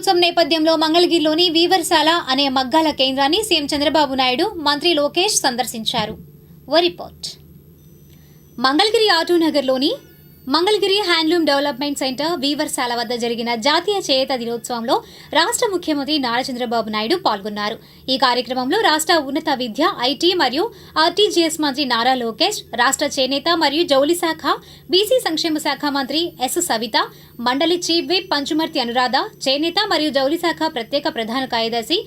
దినోత్సవం నేపథ్యంలో మంగళగిరిలోని వీవర్శాల అనే మగ్గాల కేంద్రాన్ని సీఎం చంద్రబాబు నాయుడు మంత్రి లోకేష్ సందర్శించారు. ఓ రిపోర్ట్. మంగళగిరి ఆటోనగర్లోని మంగళగిరి హ్యాండ్లూమ్ డెవలప్మెంట్ సెంటర్ వీవర్శాల వద్ద జరిగిన జాతీయ చేనేత దినోత్సవంలో రాష్ట్ర ముఖ్యమంత్రి నారా చంద్రబాబు నాయుడు పాల్గొన్నారు. ఈ కార్యక్రమంలో రాష్ట్ర ఉన్నత విద్య ఐటీ మరియు ఆర్టీజీఎస్ మంత్రి నారా లోకేష్ రాష్ట్ర చేనేత మరియు జౌలి శాఖ బీసీ సంక్షేమ శాఖ మంత్రి ఎస్ సవిత మండలి చీఫ్ విప్ పంచుమర్తి అనురాధ చేనేత మరియు జౌలి శాఖ ప్రత్యేక ప్రధాన కార్యదర్శి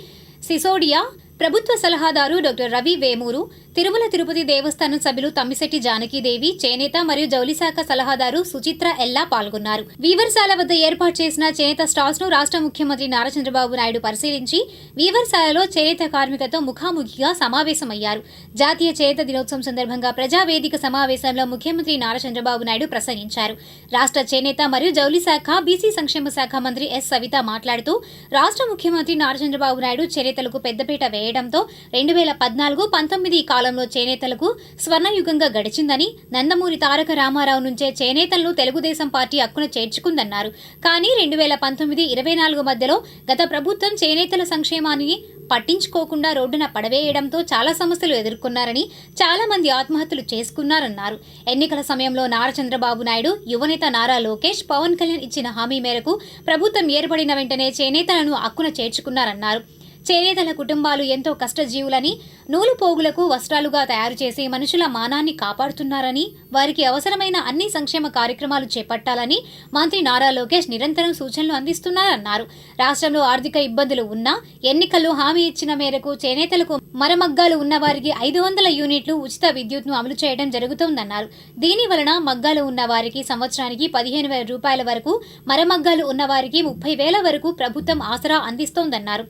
సిసోడియా ప్రభుత్వ సలహాదారు డాక్టర్ రవి వేమూరు తిరుమల తిరుపతి దేవస్థానం సభ్యులు తమ్మిశెట్టి జానకీదేవి చేనేత మరియు జౌలి శాఖ సలహాదారు సుచిత్ర ఎల్లా పాల్గొన్నారు. వీవర్శాల వద్ద ఏర్పాటు చేసిన చేనేత స్టాల్స్ను రాష్ట్ర ముఖ్యమంత్రి నారా చంద్రబాబు నాయుడు పరిశీలించి వీవర్శాలలో చేనేత కార్మికులతో ముఖాముఖిగా సమావేశమయ్యారు. జాతీయ చేనేత దినోత్సవం సందర్భంగా ప్రజావేదిక సమావేశంలో ముఖ్యమంత్రి నారా చంద్రబాబు నాయుడు ప్రసంగించారు. రాష్ట్ర చేనేత మరియు జౌలి శాఖ బీసీ సంక్షేమ శాఖ మంత్రి ఎస్. సవిత మాట్లాడుతూ రాష్ట్ర ముఖ్యమంత్రి నారా చంద్రబాబు నాయుడు చేనేతలకు పెద్దపీట వేయడంతో రెండు వేల పద్నాలుగు పంతొమ్మిది కాలంలో చేనేతలకు స్వర్ణయుగంగా గడిచిందని నందమూరి తారక రామారావు నుంచే చేనేతలను తెలుగుదేశం పార్టీ హక్కున చేర్చుకుందన్నారు. కానీ రెండు వేల పంతొమ్మిది ఇరవై నాలుగు మధ్యలో గత ప్రభుత్వం చేనేతల సంక్షేమాన్ని పట్టించుకోకుండా రోడ్డున పడవేయడంతో చాలా సమస్యలు ఎదుర్కొన్నారని చాలా మంది ఆత్మహత్యలు చేసుకున్నారన్నారు. ఎన్నికల సమయంలో నారా చంద్రబాబు నాయుడు యువనేత నారా లోకేష్ పవన్ కళ్యాణ్ ఇచ్చిన హామీ మేరకు ప్రభుత్వం ఏర్పడిన వెంటనే చేనేతలను హక్కున చేర్చుకున్నారన్నారు. చేనేతల కుటుంబాలు ఎంతో కష్టజీవులని నూలు పోగులకు వస్త్రాలుగా తయారు చేసి మనుషుల మానాన్ని కాపాడుతున్నారని వారికి అవసరమైన అన్ని సంక్షేమ కార్యక్రమాలు చేపట్టాలని మంత్రి నారా లోకేష్ నిరంతరం సూచనలు అందిస్తున్నారన్నారు. రాష్ట్రంలో ఆర్థిక ఇబ్బందులు ఉన్నా ఎన్నికల్లో హామీ ఇచ్చిన మేరకు చేనేతలకు మరమగ్గాలు ఉన్న వారికి ఐదు వందల యూనిట్లు ఉచిత విద్యుత్ను అమలు చేయడం జరుగుతోందన్నారు. దీని వలన మగ్గాలు ఉన్న వారికి సంవత్సరానికి పదిహేను వేల రూపాయల వరకు మరమగ్గాలు ఉన్న వారికి ముప్పై వేల వరకు ప్రభుత్వం ఆసరా అందిస్తోందన్నారు.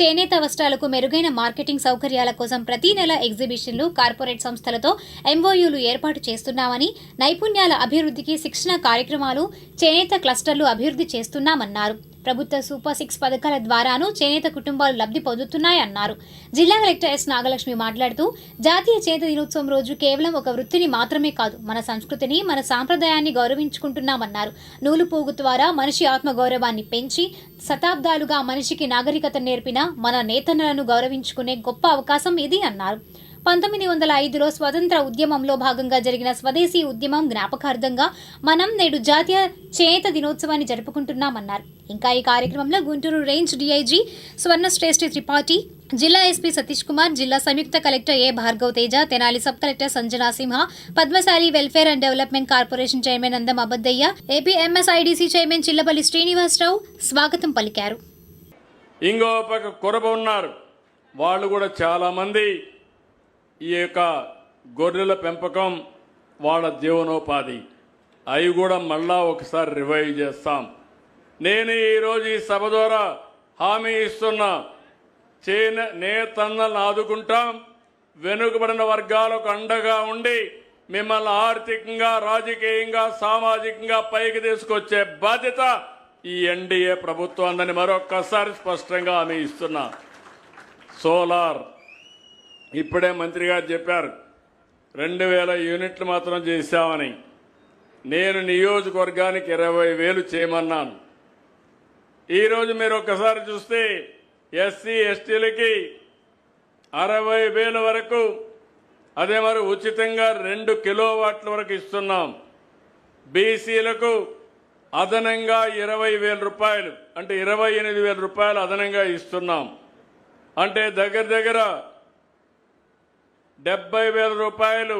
చేనేత వస్త్రాలకు మెరుగైన మార్కెటింగ్ సౌకర్యాల కోసం ప్రతి నెల ఎగ్జిబిషన్లు కార్పొరేట్ సంస్థలతో ఎంఓయూలు ఏర్పాటు చేస్తున్నామని నైపుణ్యాల అభివృద్ధికి శిక్షణ కార్యక్రమాలు చేనేత క్లస్టర్లు అభివృద్ధి చేస్తున్నామన్నారు. ప్రభుత్వ సూపర్ సిక్స్ పథకాల ద్వారాను చేనేత కుటుంబాలు లబ్ధి పొందుతున్నాయన్నారు. జిల్లా కలెక్టర్ ఎస్ నాగలక్ష్మి మాట్లాడుతూ జాతీయ చేనేత దినోత్సవం రోజు కేవలం ఒక వృత్తిని మాత్రమే కాదు మన సంస్కృతిని మన సాంప్రదాయాన్ని గౌరవించుకుంటున్నామన్నారు. నూలు పోగు ద్వారా మనిషి ఆత్మగౌరవాన్ని పెంచి శతాబ్దాలుగా మనిషికి నాగరికత నేర్పిన మన నేతన్నలను గౌరవించుకునే గొప్ప అవకాశం ఇది అన్నారు. పంతొమ్మిది వందల ఐదులో స్వతంత్ర ఉద్యమంలో భాగంగా జరిగిన స్వదేశీ ఉద్యమం జ్ఞాపకార్థంగా మనం నేడు జాతీయ చేనేత దినోత్సవాన్ని జరుపుకుంటున్నామన్నారు. ఇంకా ఈ కార్యక్రమంలో గుంటూరు రేంజ్ డీఐజీ స్వర్ణ శ్రేష్ఠి త్రిపాఠి జిల్లా ఎస్పీ సతీష్ కుమార్ జిల్లా సంయుక్త collector A Bhargav Teja Tenali sub collector Sanjana Simha Padmasali welfare and development corporation chairman Andam Abaddayya AP MSIDC chairman Chillapalli Srinivasarao స్వాగతం పలికారు. ఇంకో పక్క కొరబ ఉన్నారు. వాళ్ళు కూడా చాలామంది ఈ యొక్క గొర్రెల పెంపకం వాళ్ళ జీవనోపాధి. అవి కూడా మళ్ళా ఒకసారి రివైవ్ చేస్తాం. నేను ఈరోజు ఈ సభ ద్వారా హామీ ఇస్తున్నా చేన నేతన్నలను ఆదుకుంటాం. వెనుకబడిన వర్గాలకు అండగా ఉండి మిమ్మల్ని ఆర్థికంగా రాజకీయంగా సామాజికంగా పైకి తీసుకొచ్చే బాధ్యత ఈ ఎన్డీఏ ప్రభుత్వాన్ని మరొక్కసారి స్పష్టంగా హామీ ఇస్తున్నా. సోలార్. ఇప్పుడే మంత్రి గారు చెప్పారు రెండు వేల యూనిట్లు మాత్రం చేశామని. నేను నియోజకవర్గానికి ఇరవై వేలు చేయమన్నాను. ఈరోజు మీరు ఒకసారి చూస్తే ఎస్సీ ఎస్టీలకి అరవై వేల వరకు అదే మరి ఉచితంగా రెండు కిలోవాట్ల వరకు ఇస్తున్నాం. బీసీలకు అదనంగా ఇరవై వేల రూపాయలు అంటే ఇరవై ఎనిమిది వేల రూపాయలు అదనంగా ఇస్తున్నాం. అంటే దగ్గర దగ్గర డెబ్బై వేల రూపాయలు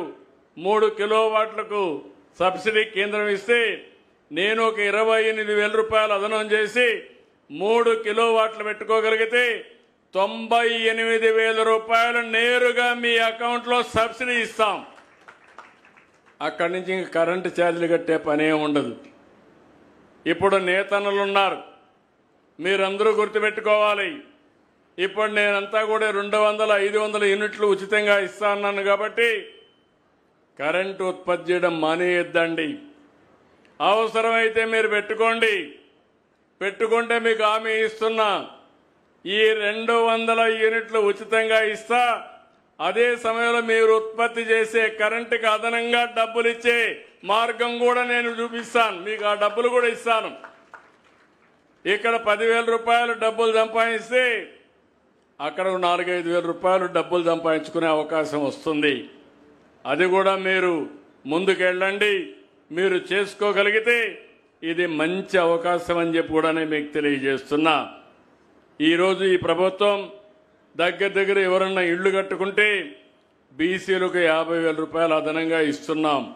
మూడు కిలో వాట్లకు సబ్సిడీ కేంద్రం ఇస్తే నేను ఒక ఇరవై ఎనిమిది వేల రూపాయలు అదనం చేసి మూడు కిలో వాట్లు పెట్టుకోగలిగితే తొంభై ఎనిమిది వేల రూపాయలు నేరుగా మీ అకౌంట్లో సబ్సిడీ ఇస్తాం. అక్కడి నుంచి ఇంక కరెంటు ఛార్జీలు కట్టే పనే ఉండదు. ఇప్పుడు నేతన్నలు ఉన్నారు మీరందరూ గుర్తుపెట్టుకోవాలి. ఇప్పుడు నేనంతా కూడా రెండు వందల ఐదు వందల యూనిట్లు ఉచితంగా ఇస్తా అన్నాను కాబట్టి కరెంటు ఉత్పత్తి చేయడం మానేయొద్దండి. అవసరమైతే మీరు పెట్టుకోండి. పెట్టుకుంటే మీకు హామీ ఇస్తున్నా. ఈ రెండు వందల యూనిట్లు ఉచితంగా ఇస్తా. అదే సమయంలో మీరు ఉత్పత్తి చేసే కరెంటుకి అదనంగా డబ్బులు ఇచ్చే మార్గం కూడా నేను చూపిస్తాను. మీకు ఆ డబ్బులు కూడా ఇస్తాను. ఇక్కడ పదివేల రూపాయలు డబ్బులు సంపాదిస్తే అక్కడ నాలుగైదు వేల రూపాయలు డబ్బులు సంపాదించుకునే అవకాశం వస్తుంది. అది కూడా మీరు ముందుకెళ్ళండి. మీరు చేసుకోగలిగితే ఇది మంచి అవకాశం అని చెప్పి కూడా నేను మీకు తెలియజేస్తున్నా. ఈరోజు ఈ ప్రభుత్వం దగ్గర దగ్గర ఎవరన్నా ఇళ్ళు కట్టుకుంటే బీసీలకు యాభై వేల రూపాయలు అదనంగా ఇస్తున్నాం.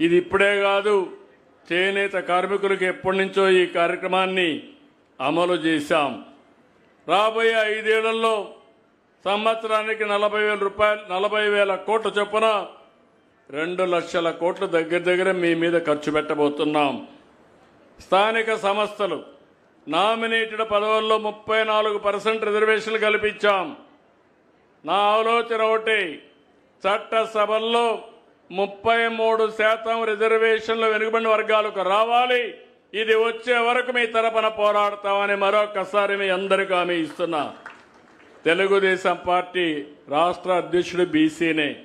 ఇది ఇప్పుడే కాదు చేనేత కార్మికులకు ఎప్పటి నుంచో ఈ కార్యక్రమాన్ని అమలు చేశాం. రాబోయే ఐదేళ్ళలో సంవత్సరానికి నలభై వేల రూపాయలు నలభై వేల కోట్ల చొప్పున రెండు లక్షల కోట్ల దగ్గర దగ్గర మీ మీద ఖర్చు పెట్టబోతున్నాం. స్థానిక సంస్థలు నామినేటెడ్ పదవుల్లో ముప్పై నాలుగు పర్సెంట్ రిజర్వేషన్లు కల్పించాం. నా ఆలోచన ఒకటి చట్టసభల్లో ముప్పై మూడు శాతం రిజర్వేషన్లు వెనుకబడిన వర్గాలకు రావాలి. ఇది వచ్చే వరకు మీ తరపున పోరాడతామని మరొకసారి మీ అందరికీ హామీ ఇస్తున్నా. తెలుగుదేశం పార్టీ రాష్ట్ర అధ్యక్షుడు బీసీనే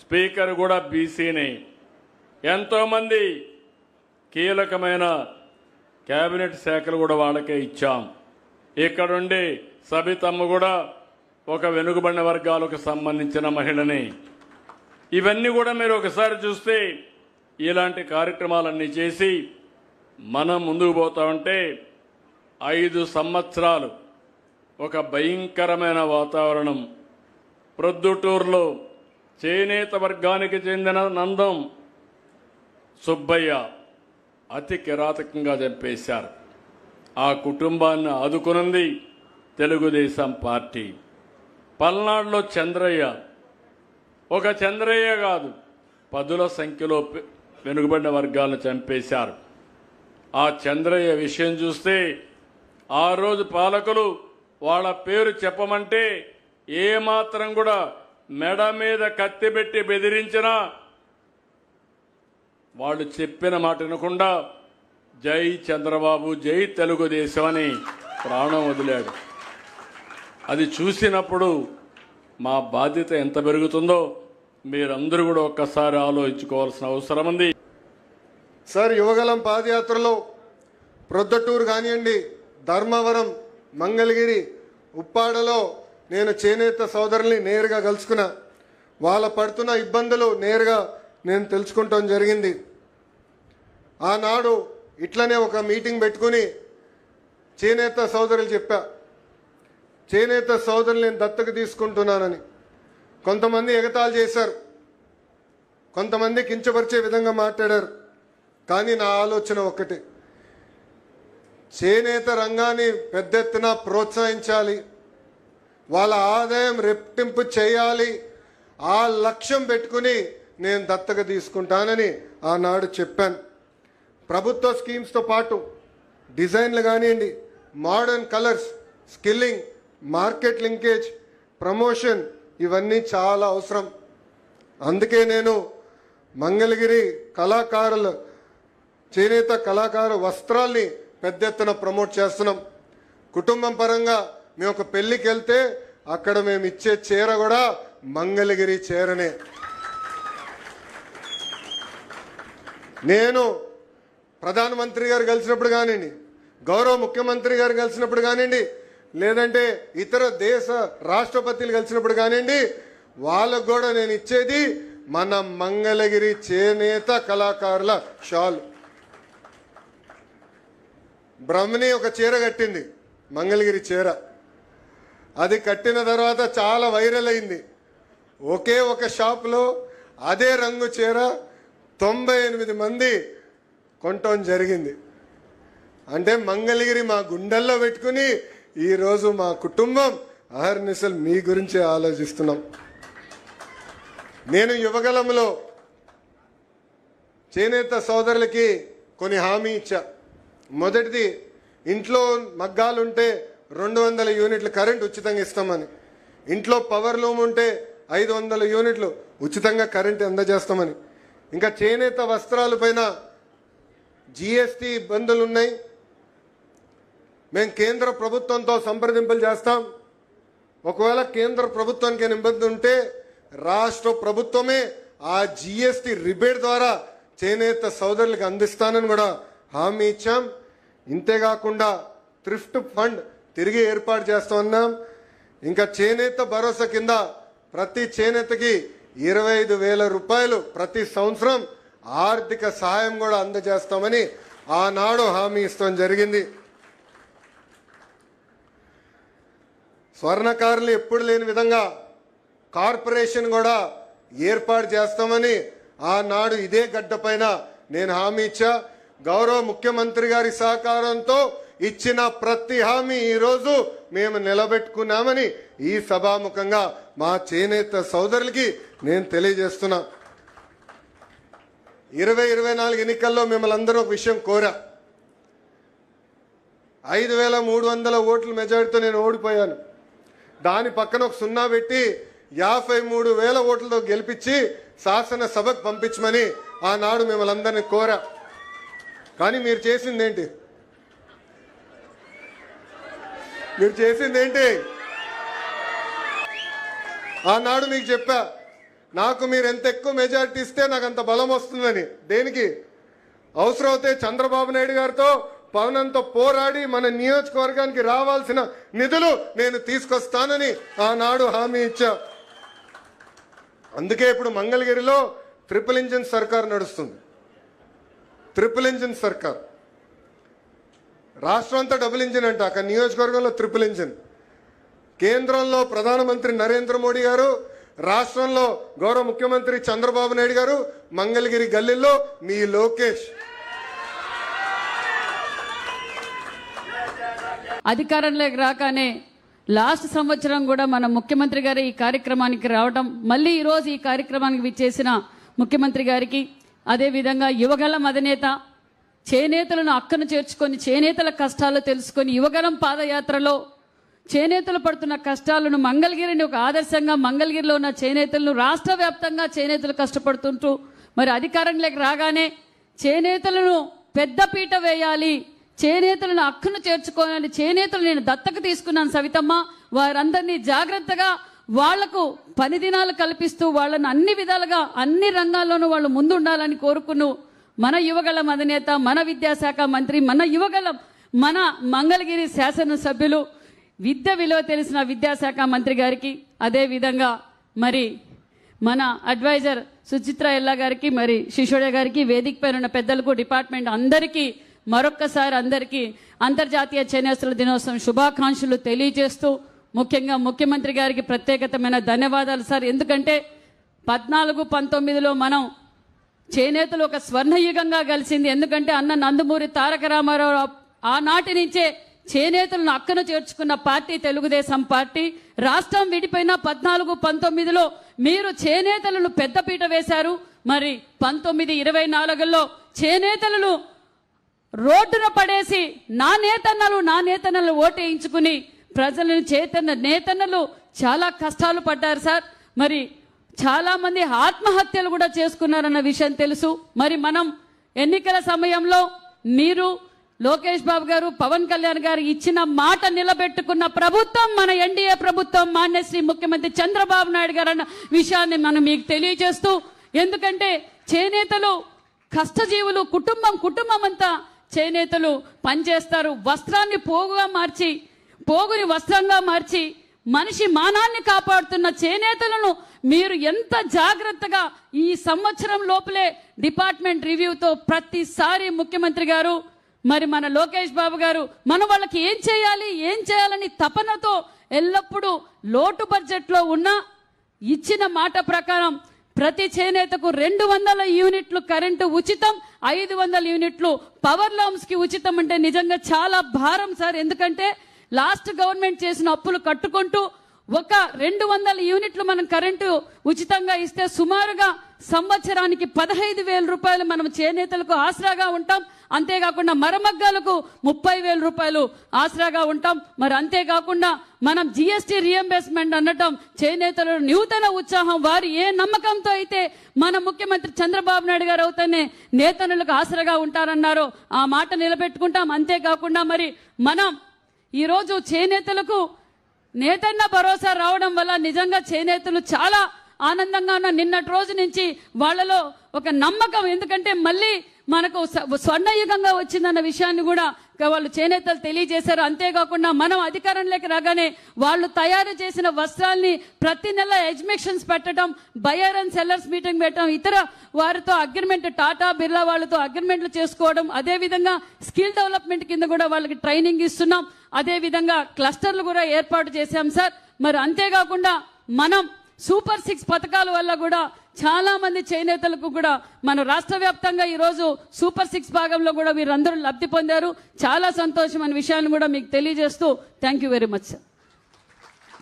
స్పీకర్ కూడా బీసీనే. ఎంతోమంది కీలకమైన కేబినెట్ శాఖలు కూడా వాళ్ళకే ఇచ్చాం. ఇక్కడుండి సబితమ్మ కూడా ఒక వెనుకబడిన వర్గాలకు సంబంధించిన మహిళని. ఇవన్నీ కూడా మీరు ఒకసారి చూస్తే ఇలాంటి కార్యక్రమాలన్నీ చేసి మనం ముందుకు పోతా ఉంటే ఐదు సంవత్సరాలు ఒక భయంకరమైన వాతావరణం. ప్రొద్దుటూరులో చేనేత వర్గానికి చెందిన నందం సుబ్బయ్య. అతి కిరాతకంగా చంపేశారు. ఆ కుటుంబాన్ని ఆదుకునింది తెలుగుదేశం పార్టీ. పల్నాడులో చంద్రయ్య. ఒక చంద్రయ్య కాదు పదుల సంఖ్యలో పె- వెనుకబడిన వర్గాలను చంపేశారు. ఆ చంద్రయ్య విషయం చూస్తే ఆ రోజు పాలకులు వాళ్ళ పేరు చెప్పమంటే ఏమాత్రం కూడా మెడ మీద కత్తి పెట్టి బెదిరించినా వాళ్ళు చెప్పిన మాట వినకుండా జై చంద్రబాబు జై తెలుగుదేశం అని ప్రాణం వదిలాడు. అది చూసినప్పుడు మా బాధ్యత ఎంత పెరుగుతుందో మీరందరూ కూడా ఒక్కసారి ఆలోచించుకోవాల్సిన అవసరం ఉంది. సార్ యువగలం పాదయాత్రలో ప్రొద్దటూరు కానివ్వండి ధర్మవరం మంగళగిరి ఉప్పాడలో నేను చేనేత సోదరుల్ని నేరుగా కలుసుకున్నా వాళ్ళ పడుతున్న ఇబ్బందులు నేరుగా నేను తెలుసుకుంటాం జరిగింది. ఆనాడు ఇట్లనే ఒక మీటింగ్ పెట్టుకుని చేనేత సోదరులు చెప్పా. చేనేత సోదరులు నేను దత్తకు తీసుకుంటున్నానని. కొంతమంది ఎగతాలు చేశారు. కొంతమంది కించపరిచే విధంగా మాట్లాడారు. కానీ నా ఆలోచన ఒక్కటే. చేనేత రంగాన్ని పెద్ద ఎత్తున ప్రోత్సహించాలి. వాళ్ళ ఆదాయం రెప్టింపు చేయాలి. ఆ లక్ష్యం పెట్టుకుని నేను దత్తక తీసుకుంటానని ఆనాడు చెప్పాను. ప్రభుత్వ స్కీమ్స్తో పాటు డిజైన్లు కానివ్వండి modern colours skilling market linkage promotion ఇవన్నీ చాలా అవసరం. అందుకే నేను మంగళగిరి కళాకారుల చేనేత కళాకారు వస్త్రాల్ని పెద్ద ఎత్తున ప్రమోట్ చేస్తున్నాం. కుటుంబం పరంగా మేము ఒక పెళ్ళికి వెళ్తే అక్కడ మేము ఇచ్చే చీర కూడా మంగళగిరి చీరనే. నేను ప్రధానమంత్రి గారు కలిసినప్పుడు కానివ్వండి గౌరవ ముఖ్యమంత్రి గారు కలిసినప్పుడు కానివ్వండి లేదంటే ఇతర దేశ రాష్ట్రపతులు కలిసినప్పుడు కానివ్వండి వాళ్ళకు కూడా నేను ఇచ్చేది మన మంగళగిరి చేనేత కళాకారుల షాల్. బ్రహ్మని ఒక చీర కట్టింది మంగళగిరి చీర. అది కట్టిన తర్వాత చాలా వైరల్ అయింది. ఒకే ఒక షాప్లో అదే రంగు చీర తొంభై ఎనిమిది మంది కొనటం జరిగింది. అంటే మంగళగిరి మా గుండెల్లో పెట్టుకుని ఈరోజు మా కుటుంబం అహర్నిశలు మీ గురించే ఆలోచిస్తున్నాం. నేను యువగలంలో చేనేత సోదరులకి కొన్ని హామీ ఇచ్చా. మొదటిది ఇంట్లో మగ్గాలుంటే రెండు వందల యూనిట్లు కరెంట్ ఉచితంగా ఇస్తామని. ఇంట్లో పవర్ లూమ్ ఉంటే ఐదు వందల యూనిట్లు ఉచితంగా కరెంట్ అందజేస్తామని. ఇంకా చేనేత వస్త్రాలపైన జిఎస్టి ఇబ్బందులు ఉన్నాయి మేము కేంద్ర ప్రభుత్వంతో సంప్రదింపులు చేస్తాం. ఒకవేళ కేంద్ర ప్రభుత్వానికి ఇబ్బంది ఉంటే రాష్ట్ర ప్రభుత్వమే ఆ జిఎస్టి రిబేట్ ద్వారా చేనేత సోదరులకు అందిస్తానని కూడా హామీ ఇచ్చాం. ఇంతేకాకుండా థ్రిఫ్ట్ ఫండ్ తిరిగి ఏర్పాటు చేస్తూ ఉన్నాం. ఇంకా చేనేత భరోసా కింద ప్రతి చేనేతకి ఇరవై ఐదు వేల రూపాయలు ప్రతి సంవత్సరం ఆర్థిక సహాయం కూడా అందజేస్తామని ఆనాడు హామీ ఇస్తాం జరిగింది. స్వర్ణకారులు ఎప్పుడు లేని విధంగా కార్పొరేషన్ కూడా ఏర్పాటు చేస్తామని ఆనాడు ఇదే గడ్డపైన నేను హామీ ఇచ్చా. గౌరవ ముఖ్యమంత్రి గారి సహకారంతో ఇచ్చిన ప్రతి హామీ ఈరోజు మేము నిలబెట్టుకున్నామని ఈ సభాముఖంగా మా చేనేత సోదరులకి నేను తెలియజేస్తున్నా. ఇరవై ఇరవై నాలుగు ఎన్నికల్లో మిమ్మల్ని అందరూ ఒక విషయం కోరా. ఐదు వేల మూడు వందల ఓట్ల మెజారిటీతో నేను ఓడిపోయాను. దాని పక్కన ఒక సున్నా పెట్టి యాభై మూడు వేల ఓట్లతో గెలిపించి శాసనసభకు పంపించమని ఆనాడు మిమ్మల్ని అందరినీ కోరా. కానీ మీరు చేసింది ఏంటి మీరు చేసింది ఏంటి ఆనాడు మీకు చెప్పా. నాకు మీరు ఎంత ఎక్కువ మెజారిటీ ఇస్తే నాకు అంత బలం వస్తుందని. దేనికి? అవసరమైతే చంద్రబాబు నాయుడు గారితో పవనంతో పోరాడి మన నియోజకవర్గానికి రావాల్సిన నిధులు నేను తీసుకొస్తానని ఆనాడు హామీ ఇచ్చా. అందుకే ఇప్పుడు మంగళగిరిలో ట్రిపుల్ ఇంజిన్ సర్కార్ నడుస్తుంది. ట్రిపుల్ ఇంజిన్ సర్కార్. రాష్ట్రం అంతా డబుల్ ఇంజిన్ అంట అక్కడ నియోజకవర్గంలో ట్రిపుల్ ఇంజిన్. కేంద్రంలో ప్రధానమంత్రి నరేంద్ర మోడీ గారు రాష్ట్రంలో గౌరవ ముఖ్యమంత్రి చంద్రబాబు నాయుడు గారు మంగళగిరి గల్లీలో మీ లోకేష్. అధికారంలోకి రాగానే లాస్ట్ సంవత్సరం కూడా మన ముఖ్యమంత్రి గారు ఈ కార్యక్రమానికి రావడం మళ్ళీ ఈరోజు ఈ కార్యక్రమానికి విచ్చేసిన ముఖ్యమంత్రి గారికి అదేవిధంగా యువగలం అధినేత చేనేతలను అక్కను చేర్చుకొని చేనేతల కష్టాలు తెలుసుకొని యువగలం పాదయాత్రలో చేనేతలు పడుతున్న కష్టాలను మంగళగిరిని ఒక ఆదర్శంగా మంగళగిరిలో ఉన్న చేనేతలను రాష్ట్ర వ్యాప్తంగా చేనేతలు కష్టపడుతుంటూ మరి అధికారంలోకి రాగానే చేనేతలను పెద్దపీట వేయాలి చేనేతలను అక్కను చేర్చుకోవాలి చేనేతలు నేను దత్తకు తీసుకున్నాను సవితమ్మ. వారందరినీ జాగ్రత్తగా వాళ్ళకు పని దినాలు కల్పిస్తూ వాళ్ళని అన్ని విధాలుగా అన్ని రంగాల్లోనూ వాళ్ళు ముందుండాలని కోరుకును మన యువగళం అధినేత మన విద్యాశాఖ మంత్రి మన యువగళం మన మంగళగిరి శాసనసభ్యులు విద్య విలువ తెలిసిన విద్యాశాఖ మంత్రి గారికి అదేవిధంగా మరి మన అడ్వైజర్ సుచిత్ర ఎల్లా గారికి మరి శిశోడ గారికి వేదిక పైన ఉన్న పెద్దలకు డిపార్ట్మెంట్ అందరికీ మరొక్కసారి అందరికీ అంతర్జాతీయ చేనేతల దినోత్సవం శుభాకాంక్షలు తెలియజేస్తూ ముఖ్యంగా ముఖ్యమంత్రి గారికి ప్రత్యేకతమైన ధన్యవాదాలు సార్. ఎందుకంటే పద్నాలుగు పంతొమ్మిదిలో మనం చేనేతలు ఒక స్వర్ణయుగంగా కలిసింది. ఎందుకంటే అన్న నందమూరి తారక రామారావు ఆనాటి నుంచే చేనేతలను అక్కన చేర్చుకున్న పార్టీ తెలుగుదేశం పార్టీ రాష్ట్రం విడిపోయిన పద్నాలుగు పంతొమ్మిదిలో మీరు చేనేతలను పెద్దపీట వేశారు. మరి పంతొమ్మిది ఇరవై నాలుగులో చేనేతలను రోడ్డున పడేసి నా నేతన్నలు నా నేతన్నలు ఓటేయించుకుని ప్రజలను చేతన్న నేతన్నలు చాలా కష్టాలు పడ్డారు సార్. మరి చాలా మంది ఆత్మహత్యలు కూడా చేసుకున్నారన్న విషయం తెలుసు. మరి మనం ఎన్నికల సమయంలో మీరు లోకేష్ బాబు గారు పవన్ కళ్యాణ్ గారు ఇచ్చిన మాట నిలబెట్టుకున్న ప్రభుత్వం మన ఎన్డీఏ ప్రభుత్వం మాన్యశ్రీ ముఖ్యమంత్రి చంద్రబాబు నాయుడు గారు అన్న విషయాన్ని మనం మీకు తెలియజేస్తూ ఎందుకంటే చేనేతలు కష్టజీవులు కుటుంబం కుటుంబం అంతా చేనేతలు పనిచేస్తారు. వస్త్రాన్ని పోగుగా మార్చి పోగుని వస్త్రంగా మార్చి మనిషి మానాన్ని కాపాడుతున్న చేనేతలను మీరు ఎంత జాగ్రత్తగా ఈ సంవత్సరం లోపలే డిపార్ట్మెంట్ రివ్యూతో ప్రతిసారి ముఖ్యమంత్రి గారు మరి మన లోకేష్ బాబు గారు మన వాళ్ళకి ఏం చేయాలి ఏం చేయాలని తపనతో ఎల్లప్పుడూ లోటు బడ్జెట్లో ఉన్న ఇచ్చిన మాట ప్రకారం ప్రతి చేనేతకు రెండు వందల యూనిట్లు కరెంటు ఉచితం ఐదు వందల యూనిట్లు పవర్ లూమ్స్కి ఉచితం అంటే నిజంగా చాలా భారం సార్. ఎందుకంటే లాస్ట్ గవర్నమెంట్ చేసిన అప్పులు కట్టుకుంటూ ఒక రెండు వందల యూనిట్లు మనం కరెంటు ఉచితంగా ఇస్తే సుమారుగా సంవత్సరానికి పదహైదు వేల రూపాయలు మనం చేనేతలకు ఆసరాగా ఉంటాం. అంతేకాకుండా మరమగ్గాలకు ముప్పై వేల రూపాయలు ఆసరాగా ఉంటాం. మరి అంతేకాకుండా మనం జిఎస్టీ రియంబర్స్మెంట్ అనటం చేనేతల నూతన ఉత్సాహం వారు ఏ నమ్మకంతో అయితే మన ముఖ్యమంత్రి చంద్రబాబు నాయుడు గారు అవుతానే నేతనులకు ఆసరాగా ఉంటారన్నారో ఆ మాట నిలబెట్టుకుంటాం. అంతేకాకుండా మరి మనం ఈరోజు చేనేతలకు నేతన్న భరోసా రావడం వల్ల నిజంగా చేనేతలు చాలా ఆనందంగా ఉన్న నిన్నటి రోజు నుంచి వాళ్ళలో ఒక నమ్మకం. ఎందుకంటే మళ్ళీ మనకు స్వర్ణయుగంగా వచ్చిందన్న విషయాన్ని కూడా వాళ్ళు చేనేతలు తెలియజేశారు. అంతేకాకుండా మనం అధికారంలోకి రాగానే వాళ్ళు తయారు చేసిన వస్త్రాల్ని ప్రతి నెల ఎగ్జిబిషన్స్ పెట్టడం బయర్ అండ్ సెల్లర్స్ మీటింగ్ పెట్టడం ఇతర వారితో అగ్రిమెంట్ టాటా బిర్లా వాళ్ళతో అగ్రిమెంట్లు చేసుకోవడం అదే విధంగా స్కిల్ డెవలప్మెంట్ కింద కూడా వాళ్ళకి ట్రైనింగ్ ఇస్తున్నాం. అదే విధంగా క్లస్టర్లు కూడా ఏర్పాటు చేశాం సార్. మరి అంతేకాకుండా మనం సూపర్ సిక్స్ పథకాల వల్ల కూడా చాలా మంది చేనేతలకు కూడా మన రాష్ట్ర వ్యాప్తంగా ఈరోజు సూపర్ సిక్స్ భాగంలో కూడా వీరందరూ లబ్ధి పొందారు. చాలా సంతోషం అనే విషయాన్ని కూడా మీకు తెలియజేస్తూ thank you very much sir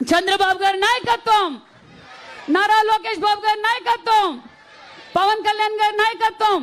Chandrababu గారి నాయకత్వం! నారా లోకేష్ బాబు గారి నాయకత్వం! పవన్ కళ్యాణ్ గారి నాయకత్వం!